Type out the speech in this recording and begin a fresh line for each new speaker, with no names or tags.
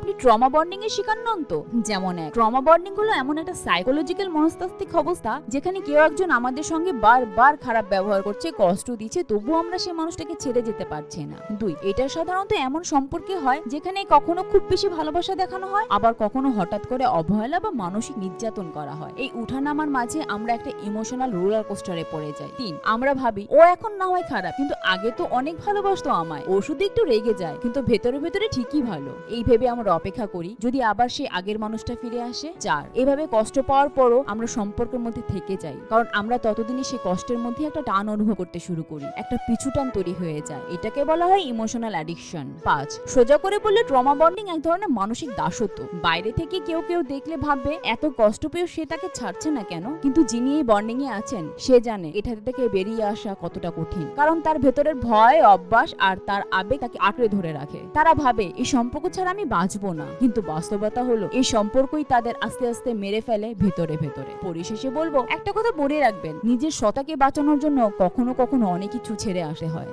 আপনি trauma bonding এর শিকার নন তো? যেমন এক ট্রমা বন্ডিং হলো এমন একটা সাইকোলজিক্যাল মনস্তাত্ত্বিক অবস্থা যেখানে কেউ একজন আমাদের সঙ্গে বারবার খারাপ ব্যবহার করছে, কষ্ট দিচ্ছে, তবুও আমরা সেই মানুষটাকে ছেড়ে যেতে পারছি না। দুই, এটা সাধারণত এমন সম্পর্কে হয় যেখানে কখনো খুব বেশি ভালোবাসা দেখানো হয়, আবার কখনো হঠাৎ করে অবহেলা বা মানসিক নির্যাতন করা হয়। এই উঠানামার মাঝে আমরা একটা ইমোশনাল রোলার কোস্টারে পড়ে যাই। তিন, আমরা ভাবি, ও এখন না হয় খারাপ, কিন্তু আগে তো অনেক ভালোবাসতো আমায় ও শুধু একটু রেগে যায়, কিন্তু ভেতরে ভেতরে ঠিকই ভালো। এই ভেবে আমরা অপেক্ষা করি। যদি আবার সেই আগের মানুষটা ফিরে আসে চার এভাবে কষ্ট পাওয়ার পরও আমরা সম্পর্কের মধ্যে থেকে যাই। কারণ আমরা ততদিনই সেই কষ্টের মধ্যে একটা টান অনুভব করতে শুরু করি। একটা পিছু টান তৈরি হয়ে যায়। এটাকে বলা হয় ইমোশনাল অ্যাডিকশন পাঁচ, সোজা করে বললে ট্রমা বন্ডিং এক ধরনের মানসিক দাসত্ব। বাইরে থেকে কেউ কেউ দেখলে ভাববে, এত কষ্ট পেয়েও সে তাকে ছাড়ছে না কেন? কিন্তু যিনি এই বন্ডিং এ আছেন, সে জানে এটা থেকে বেরিয়ে আসা কতটা কঠিন। কারণ তার ভেতরের ভয়, অভ্যাস আর তার আবেগ তাকে আঁকড়ে ধরে রাখে। তারা ভাবে, এই সম্পর্ক ছাড়া আমি বাঁচবো না। কিন্তু বাস্তবতা হলো, এই সম্পর্কই তাদের আস্তে আস্তে মেরে ফেলে ভেতরে ভেতরে। পরিশেষে বলব, একটা কথা মনে রাখবেন, নিজের সতাকে বাঁচানোর জন্য কখনো কখনো অনেক কিছু ছেড়ে আসে হয়।